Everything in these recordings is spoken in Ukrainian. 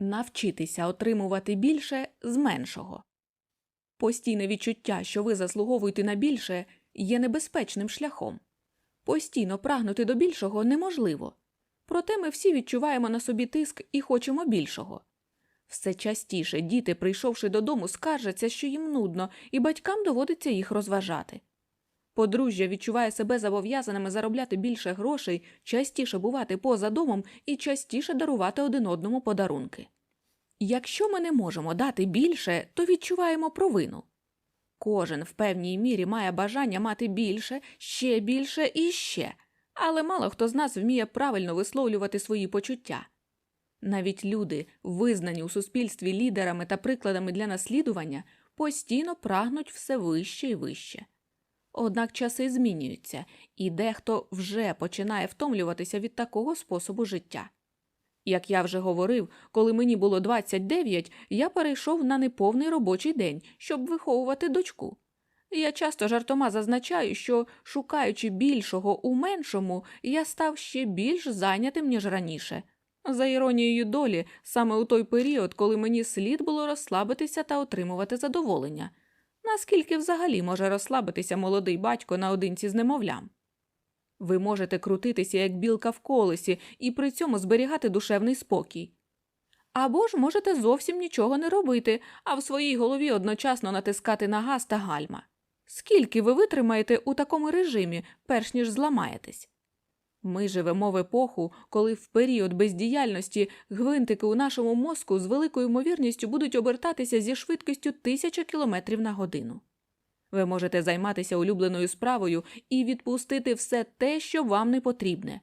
Навчитися отримувати більше з меншого. Постійне відчуття, що ви заслуговуєте на більше, є небезпечним шляхом. Постійно прагнути до більшого неможливо. Проте ми всі відчуваємо на собі тиск і хочемо більшого. Все частіше діти, прийшовши додому, скаржаться, що їм нудно, і батькам доводиться їх розважати. Подружжя відчуває себе зобов'язаними заробляти більше грошей, частіше бувати поза домом і частіше дарувати один одному подарунки. Якщо ми не можемо дати більше, то відчуваємо провину. Кожен в певній мірі має бажання мати більше, ще більше і ще, але мало хто з нас вміє правильно висловлювати свої почуття. Навіть люди, визнані у суспільстві лідерами та прикладами для наслідування, постійно прагнуть все вище і вище. Однак часи змінюються, і дехто вже починає втомлюватися від такого способу життя. Як я вже говорив, коли мені було 29, я перейшов на неповний робочий день, щоб виховувати дочку. Я часто жартома зазначаю, що, шукаючи більшого у меншому, я став ще більш зайнятим, ніж раніше. За іронією долі, саме у той період, коли мені слід було розслабитися та отримувати задоволення. Наскільки взагалі може розслабитися молодий батько наодинці з немовлям? Ви можете крутитися як білка в колесі і при цьому зберігати душевний спокій. Або ж можете зовсім нічого не робити, а в своїй голові одночасно натискати на газ та гальма. Скільки ви витримаєте у такому режимі, перш ніж зламаєтесь? Ми живемо в епоху, коли в період бездіяльності гвинтики у нашому мозку з великою ймовірністю будуть обертатися зі швидкістю тисячі кілометрів на годину. Ви можете займатися улюбленою справою і відпустити все те, що вам не потрібне.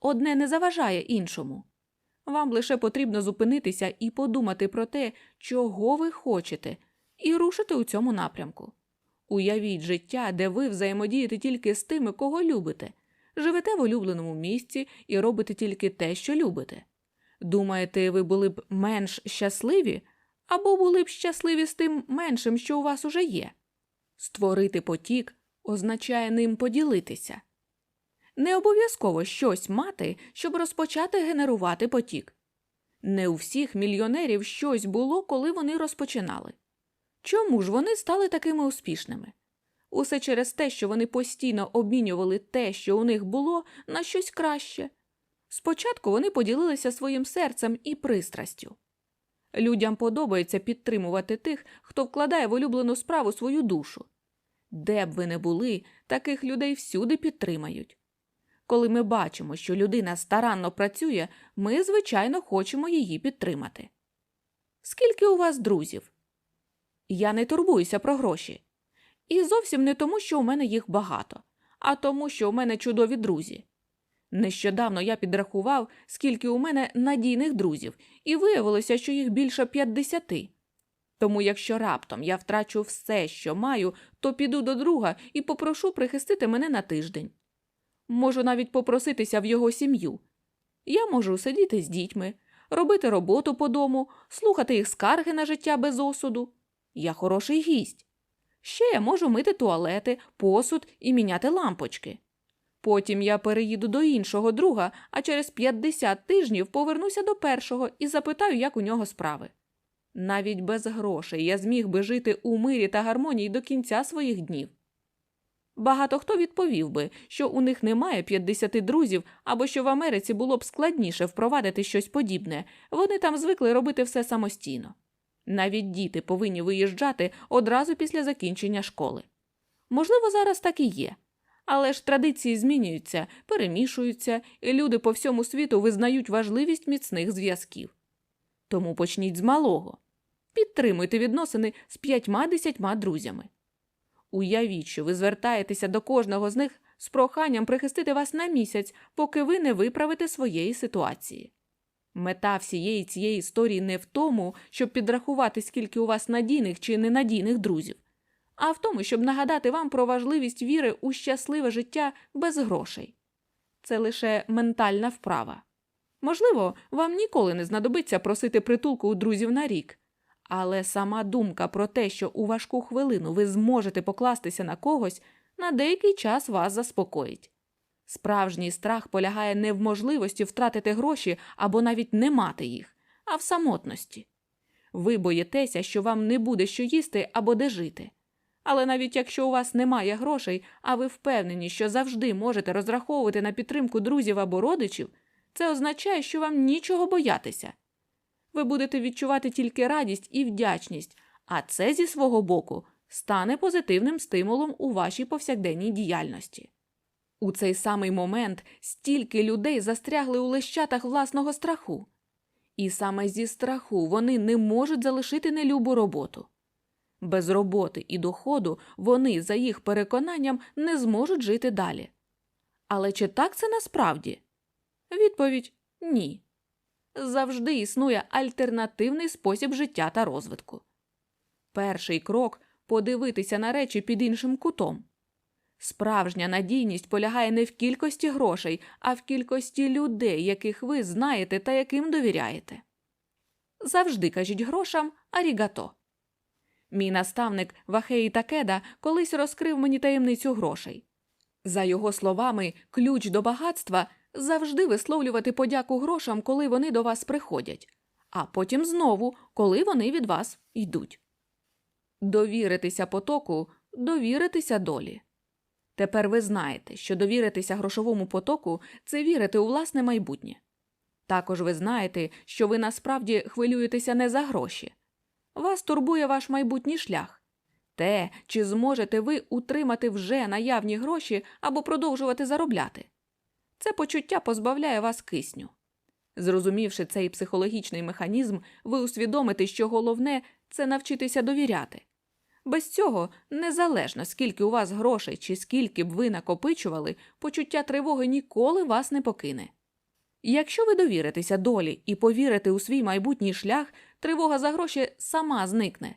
Одне не заважає іншому. Вам лише потрібно зупинитися і подумати про те, чого ви хочете, і рушити у цьому напрямку. Уявіть життя, де ви взаємодієте тільки з тими, кого любите, живете в улюбленому місці і робите тільки те, що любите. Думаєте, ви були б менш щасливі або були б щасливі з тим меншим, що у вас уже є? Створити потік означає ним поділитися. Не обов'язково щось мати, щоб розпочати генерувати потік. Не у всіх мільйонерів щось було, коли вони розпочинали. Чому ж вони стали такими успішними? Усе через те, що вони постійно обмінювали те, що у них було, на щось краще. Спочатку вони поділилися своїм серцем і пристрастю. Людям подобається підтримувати тих, хто вкладає в улюблену справу свою душу. Де б ви не були, таких людей всюди підтримають. Коли ми бачимо, що людина старанно працює, ми, звичайно, хочемо її підтримати. Скільки у вас друзів? Я не турбуюся про гроші. І зовсім не тому, що у мене їх багато, а тому, що у мене чудові друзі. Нещодавно я підрахував, скільки у мене надійних друзів, і виявилося, що їх більше 50. Тому, якщо раптом я втрачу все, що маю, то піду до друга і попрошу прихистити мене на тиждень. Можу навіть попроситися в його сім'ю. Я можу сидіти з дітьми, робити роботу по дому, слухати їх скарги на життя без осуду. Я хороший гість. Ще я можу мити туалети, посуд і міняти лампочки. Потім я переїду до іншого друга, а через 50 тижнів повернуся до першого і запитаю, як у нього справи. Навіть без грошей я зміг би жити у мирі та гармонії до кінця своїх днів. Багато хто відповів би, що у них немає 50 друзів або що в Америці було б складніше впровадити щось подібне, вони там звикли робити все самостійно. Навіть діти повинні виїжджати одразу після закінчення школи. Можливо, зараз так і є. Але ж традиції змінюються, перемішуються, і люди по всьому світу визнають важливість міцних зв'язків. Тому почніть з малого. Підтримуйте відносини з п'ятьма-десятьма друзями. Уявіть, що ви звертаєтеся до кожного з них з проханням прихистити вас на місяць, поки ви не виправите своєї ситуації. Мета всієї цієї історії не в тому, щоб підрахувати, скільки у вас надійних чи ненадійних друзів, а в тому, щоб нагадати вам про важливість віри у щасливе життя без грошей. Це лише ментальна вправа. Можливо, вам ніколи не знадобиться просити притулку у друзів на рік, але сама думка про те, що у важку хвилину ви зможете покластися на когось, на деякий час вас заспокоїть. Справжній страх полягає не в можливості втратити гроші або навіть не мати їх, а в самотності. Ви боїтеся, що вам не буде що їсти або де жити. Але навіть якщо у вас немає грошей, а ви впевнені, що завжди можете розраховувати на підтримку друзів або родичів, це означає, що вам нічого боятися. Ви будете відчувати тільки радість і вдячність, а це зі свого боку стане позитивним стимулом у вашій повсякденній діяльності. У цей самий момент стільки людей застрягли у лещатах власного страху. І саме зі страху вони не можуть залишити нелюбу роботу. Без роботи і доходу вони, за їх переконанням, не зможуть жити далі. Але чи так це насправді? Відповідь ні. Завжди існує альтернативний спосіб життя та розвитку. Перший крок подивитися на речі під іншим кутом. Справжня надійність полягає не в кількості грошей, а в кількості людей, яких ви знаєте та яким довіряєте. Завжди кажіть грошам арігато. Мій наставник Вахеї Такеда колись розкрив мені таємницю грошей. За його словами, ключ до багатства завжди висловлювати подяку грошам, коли вони до вас приходять, а потім знову, коли вони від вас йдуть. Довіритися потоку, довіритися долі. Тепер ви знаєте, що довіритися грошовому потоку це вірити у власне майбутнє. Також ви знаєте, що ви насправді хвилюєтеся не за гроші. Вас турбує ваш майбутній шлях. Те, чи зможете ви утримати вже наявні гроші або продовжувати заробляти. Це почуття позбавляє вас кисню. Зрозумівши цей психологічний механізм, ви усвідомите, що головне це навчитися довіряти. Без цього, незалежно скільки у вас грошей чи скільки б ви накопичували, почуття тривоги ніколи вас не покине. Якщо ви довіритеся долі і повірите у свій майбутній шлях, тривога за гроші сама зникне.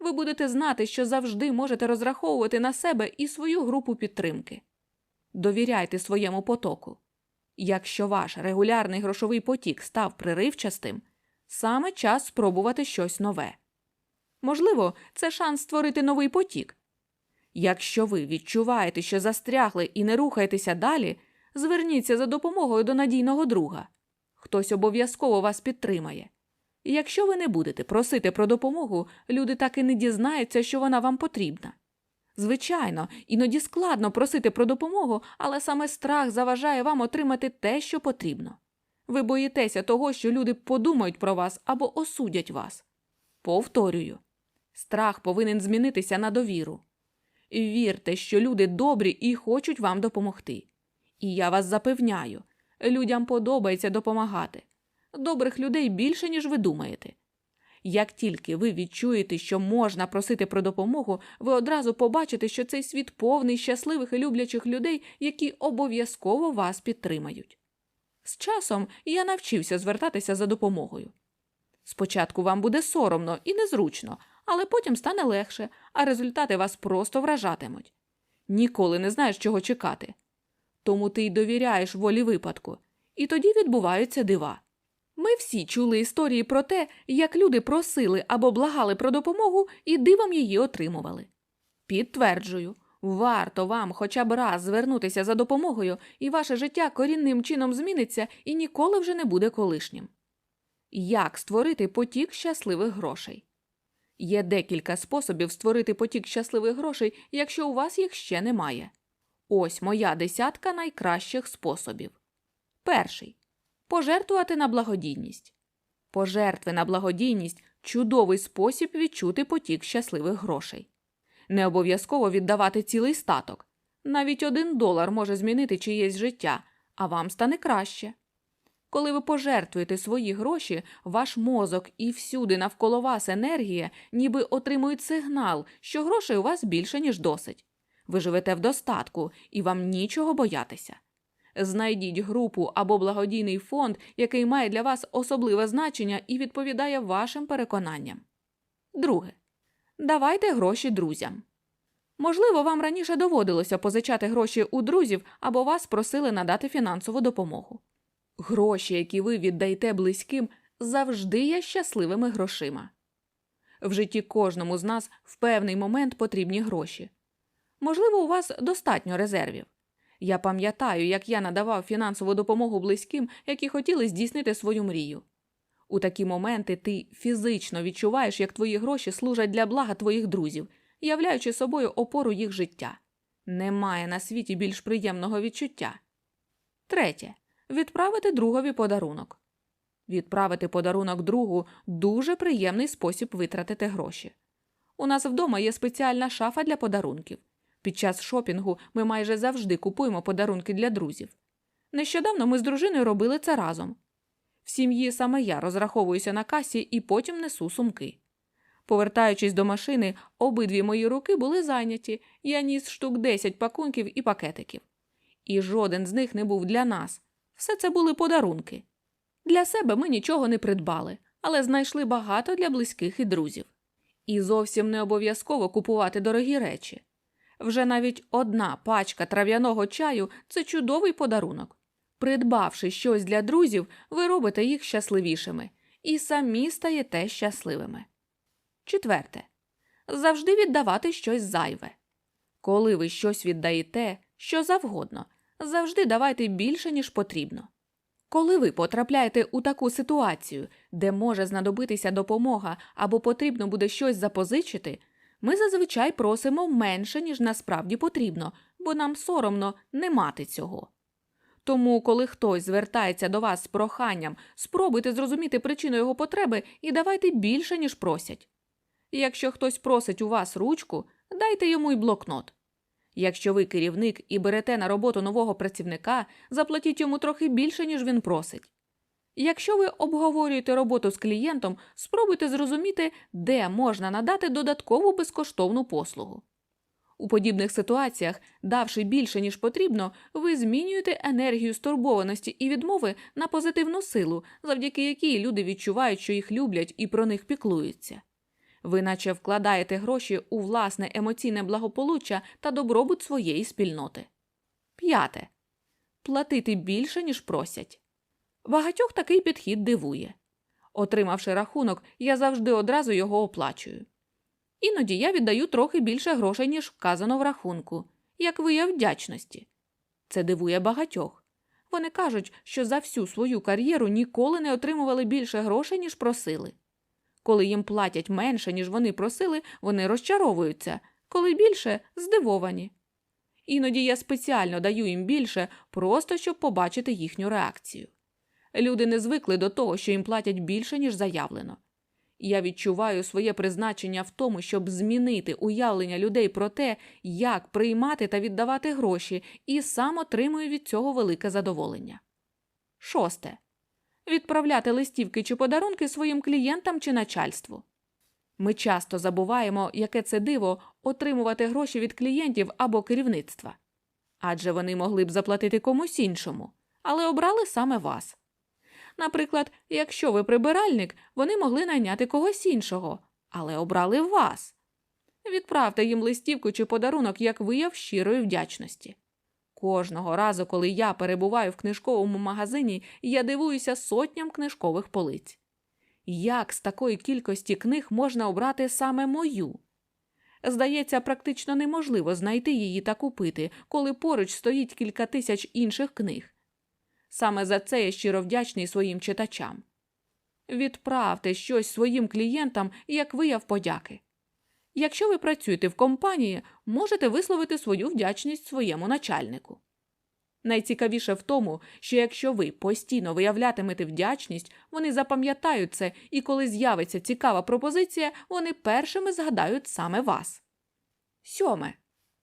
Ви будете знати, що завжди можете розраховувати на себе і свою групу підтримки. Довіряйте своєму потоку. Якщо ваш регулярний грошовий потік став приривчастим, саме час спробувати щось нове. Можливо, це шанс створити новий потік. Якщо ви відчуваєте, що застрягли і не рухаєтеся далі, зверніться за допомогою до надійного друга. Хтось обов'язково вас підтримає. І якщо ви не будете просити про допомогу, люди так і не дізнаються, що вона вам потрібна. Звичайно, іноді складно просити про допомогу, але саме страх заважає вам отримати те, що потрібно. Ви боїтеся того, що люди подумають про вас або осудять вас. Повторюю, страх повинен змінитися на довіру. Вірте, що люди добрі і хочуть вам допомогти. І я вас запевняю, людям подобається допомагати. Добрих людей більше, ніж ви думаєте. Як тільки ви відчуєте, що можна просити про допомогу, ви одразу побачите, що цей світ повний щасливих і люблячих людей, які обов'язково вас підтримають. З часом я навчився звертатися за допомогою. Спочатку вам буде соромно і незручно, але потім стане легше, а результати вас просто вражатимуть. Ніколи не знаєш, чого чекати. Тому ти й довіряєш волі випадку, і тоді відбуваються дива. Ми всі чули історії про те, як люди просили або благали про допомогу і дивом її отримували. Підтверджую, варто вам хоча б раз звернутися за допомогою, і ваше життя корінним чином зміниться і ніколи вже не буде колишнім. Як створити потік щасливих грошей? Є декілька способів створити потік щасливих грошей, якщо у вас їх ще немає. Ось моя десятка найкращих способів. Перший пожертвувати на благодійність. Пожертви на благодійність чудовий спосіб відчути потік щасливих грошей. Не обов'язково віддавати цілий статок. Навіть один долар може змінити чиєсь життя, а вам стане краще. Коли ви пожертвуєте свої гроші, ваш мозок і всюди навколо вас енергія ніби отримують сигнал, що грошей у вас більше, ніж досить. Ви живете в достатку і вам нічого боятися. Знайдіть групу або благодійний фонд, який має для вас особливе значення і відповідає вашим переконанням. Друге. Давайте гроші друзям. Можливо, вам раніше доводилося позичати гроші у друзів або вас просили надати фінансову допомогу. Гроші, які ви віддаєте близьким, завжди є щасливими грошима. В житті кожному з нас в певний момент потрібні гроші. Можливо, у вас достатньо резервів. Я пам'ятаю, як я надавав фінансову допомогу близьким, які хотіли здійснити свою мрію. У такі моменти ти фізично відчуваєш, як твої гроші служать для блага твоїх друзів, являючи собою опору їх життя. Немає на світі більш приємного відчуття. Третє. Відправити другові подарунок. Відправити подарунок другу дуже приємний спосіб витратити гроші. У нас вдома є спеціальна шафа для подарунків. Під час шопінгу ми майже завжди купуємо подарунки для друзів. Нещодавно ми з дружиною робили це разом. В сім'ї саме я розраховуюся на касі і потім несу сумки. Повертаючись до машини, обидві мої руки були зайняті, я ніс штук 10 пакунків і пакетиків. І жоден з них не був для нас. Все це були подарунки. Для себе ми нічого не придбали, але знайшли багато для близьких і друзів. І зовсім не обов'язково купувати дорогі речі. Вже навіть одна пачка трав'яного чаю це чудовий подарунок. Придбавши щось для друзів, ви робите їх щасливішими і самі стаєте щасливими. Четверте. Завжди віддавати щось зайве. Коли ви щось віддаєте, що завгодно, завжди давайте більше, ніж потрібно. Коли ви потрапляєте у таку ситуацію, де може знадобитися допомога або потрібно буде щось запозичити, ми зазвичай просимо менше, ніж насправді потрібно, бо нам соромно не мати цього. Тому, коли хтось звертається до вас з проханням, спробуйте зрозуміти причину його потреби і давайте більше, ніж просять. Якщо хтось просить у вас ручку, дайте йому й блокнот. Якщо ви керівник і берете на роботу нового працівника, заплатіть йому трохи більше, ніж він просить. Якщо ви обговорюєте роботу з клієнтом, спробуйте зрозуміти, де можна надати додаткову безкоштовну послугу. У подібних ситуаціях, давши більше, ніж потрібно, ви змінюєте енергію стурбованості і відмови на позитивну силу, завдяки якій люди відчувають, що їх люблять і про них піклуються. Ви наче вкладаєте гроші у власне емоційне благополуччя та добробут своєї спільноти. П'яте. Платити більше, ніж просять. Багатьох такий підхід дивує. Отримавши рахунок, я завжди одразу його оплачую. Іноді я віддаю трохи більше грошей, ніж вказано в рахунку, як вияв вдячності. Це дивує багатьох. Вони кажуть, що за всю свою кар'єру ніколи не отримували більше грошей, ніж просили. Коли їм платять менше, ніж вони просили, вони розчаровуються, коли більше здивовані. Іноді я спеціально даю їм більше, просто щоб побачити їхню реакцію. Люди не звикли до того, що їм платять більше, ніж заявлено. Я відчуваю своє призначення в тому, щоб змінити уявлення людей про те, як приймати та віддавати гроші, і сам отримую від цього велике задоволення. Шосте. Відправляти листівки чи подарунки своїм клієнтам чи начальству. Ми часто забуваємо, яке це диво отримувати гроші від клієнтів або керівництва. Адже вони могли б заплатити комусь іншому, але обрали саме вас. Наприклад, якщо ви прибиральник, вони могли найняти когось іншого, але обрали вас. Відправте їм листівку чи подарунок як вияв щирої вдячності. Кожного разу, коли я перебуваю в книжковому магазині, я дивуюся сотням книжкових полиць. Як з такої кількості книг можна обрати саме мою? Здається, практично неможливо знайти її та купити, коли поруч стоїть кілька тисяч інших книг. Саме за це я щиро вдячний своїм читачам. Відправте щось своїм клієнтам як вияв подяки. Якщо ви працюєте в компанії, можете висловити свою вдячність своєму начальнику. Найцікавіше в тому, що якщо ви постійно виявлятимете вдячність, вони запам'ятають це, і коли з'явиться цікава пропозиція, вони першими згадають саме вас. Сьоме.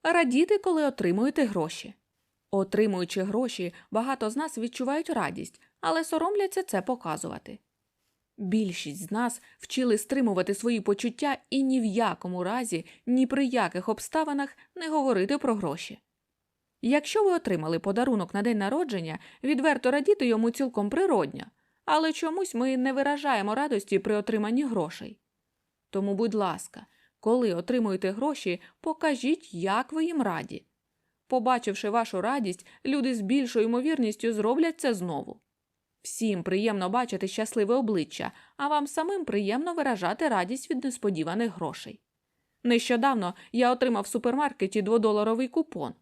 Радіти, коли отримуєте гроші. Отримуючи гроші, багато з нас відчувають радість, але соромляться це показувати. Більшість з нас вчили стримувати свої почуття і ні в якому разі, ні при яких обставинах не говорити про гроші. Якщо ви отримали подарунок на день народження, відверто радіти йому цілком природньо, але чомусь ми не виражаємо радості при отриманні грошей. Тому, будь ласка, коли отримуєте гроші, покажіть, як ви їм раді. Побачивши вашу радість, люди з більшою ймовірністю зроблять це знову. Всім приємно бачити щасливе обличчя, а вам самим приємно виражати радість від несподіваних грошей. Нещодавно я отримав в супермаркеті дводоларовий купон.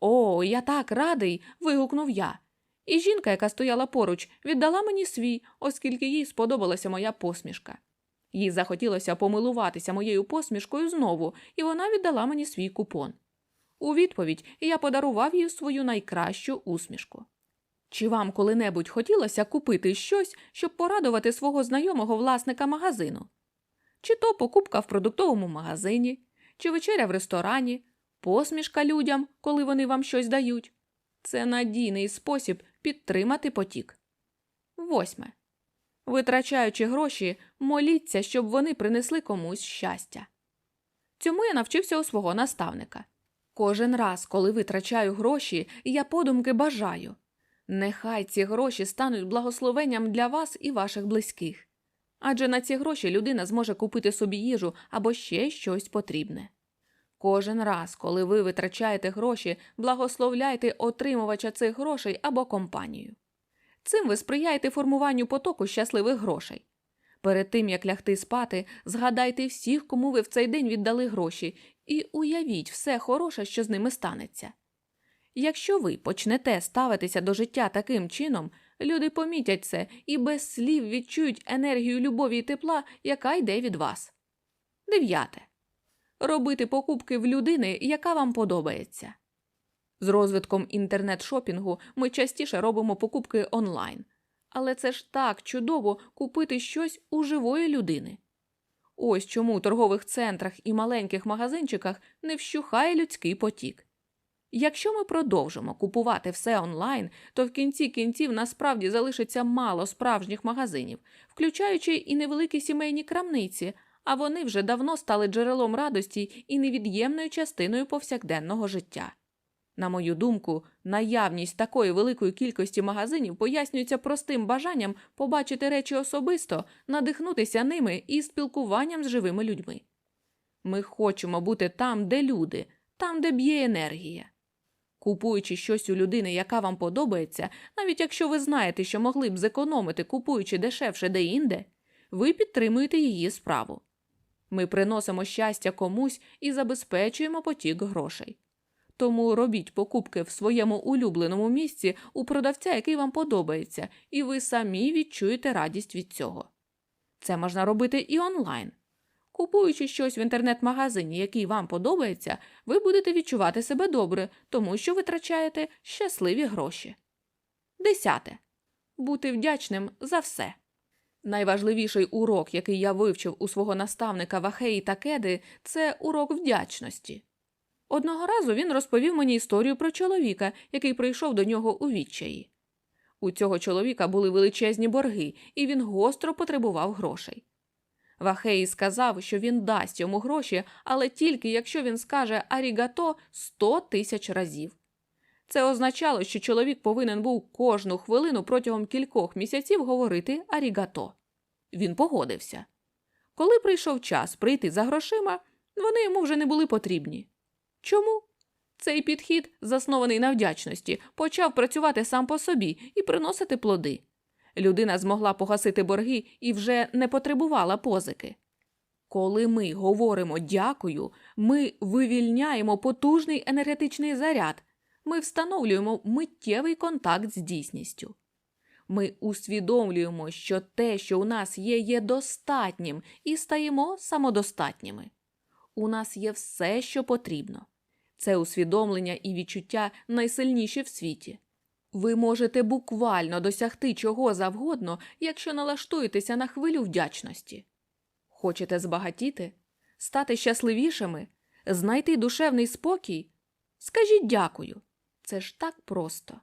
О, я так радий. вигукнув я. І жінка, яка стояла поруч, віддала мені свій, оскільки їй сподобалася моя посмішка. Їй захотілося помилуватися моєю посмішкою знову, і вона віддала мені свій купон. У відповідь я подарував їй свою найкращу усмішку. Чи вам коли-небудь хотілося купити щось, щоб порадувати свого знайомого власника магазину? Чи то покупка в продуктовому магазині, чи вечеря в ресторані, посмішка людям, коли вони вам щось дають? Це надійний спосіб підтримати потік. Восьме. Витрачаючи гроші, моліться, щоб вони принесли комусь щастя. Цьому я навчився у свого наставника. Кожен раз, коли витрачаю гроші, я подумки бажаю. Нехай ці гроші стануть благословенням для вас і ваших близьких. Адже на ці гроші людина зможе купити собі їжу або ще щось потрібне. Кожен раз, коли ви витрачаєте гроші, благословляйте отримувача цих грошей або компанію. Цим ви сприяєте формуванню потоку щасливих грошей. Перед тим, як лягти спати, згадайте всіх, кому ви в цей день віддали гроші, і уявіть все хороше, що з ними станеться. Якщо ви почнете ставитися до життя таким чином, люди помітять це і без слів відчують енергію любові і тепла, яка йде від вас. Дев'яте. Робити покупки в людини, яка вам подобається. З розвитком інтернет-шопінгу ми частіше робимо покупки онлайн. Але це ж так чудово купити щось у живої людини. Ось чому у торгових центрах і маленьких магазинчиках не вщухає людський потік. Якщо ми продовжимо купувати все онлайн, то в кінці кінців насправді залишиться мало справжніх магазинів, включаючи і невеликі сімейні крамниці, а вони вже давно стали джерелом радості і невід'ємною частиною повсякденного життя. На мою думку, наявність такої великої кількості магазинів пояснюється простим бажанням побачити речі особисто, надихнутися ними і спілкуванням з живими людьми. Ми хочемо бути там, де люди, там, де б'є енергія. Купуючи щось у людини, яка вам подобається, навіть якщо ви знаєте, що могли б зекономити, купуючи дешевше де-інде, ви підтримуєте її справу. Ми приносимо щастя комусь і забезпечуємо потік грошей. Тому робіть покупки в своєму улюбленому місці у продавця, який вам подобається, і ви самі відчуєте радість від цього. Це можна робити і онлайн. Купуючи щось в інтернет-магазині, який вам подобається, ви будете відчувати себе добре, тому що витрачаєте щасливі гроші. Десяте. Бути вдячним за все. Найважливіший урок, який я вивчив у свого наставника Вахеї Такеди, це урок вдячності. Одного разу він розповів мені історію про чоловіка, який прийшов до нього у відчаї. У цього чоловіка були величезні борги, і він гостро потребував грошей. Вахеї сказав, що він дасть йому гроші, але тільки якщо він скаже арігато 100 тисяч разів. Це означало, що чоловік повинен був кожну хвилину протягом кількох місяців говорити арігато. Він погодився. Коли прийшов час прийти за грошима, вони йому вже не були потрібні. Чому? Цей підхід, заснований на вдячності, почав працювати сам по собі і приносити плоди. Людина змогла погасити борги і вже не потребувала позики. Коли ми говоримо дякую, ми вивільняємо потужний енергетичний заряд, ми встановлюємо миттєвий контакт з дійсністю. Ми усвідомлюємо, що те, що у нас є, є достатнім, і стаємо самодостатніми. У нас є все, що потрібно. Це усвідомлення і відчуття найсильніші в світі. Ви можете буквально досягти чого завгодно, якщо налаштуєтеся на хвилю вдячності. Хочете збагатіти, стати щасливішими, знайти душевний спокій? Скажіть дякую. Це ж так просто.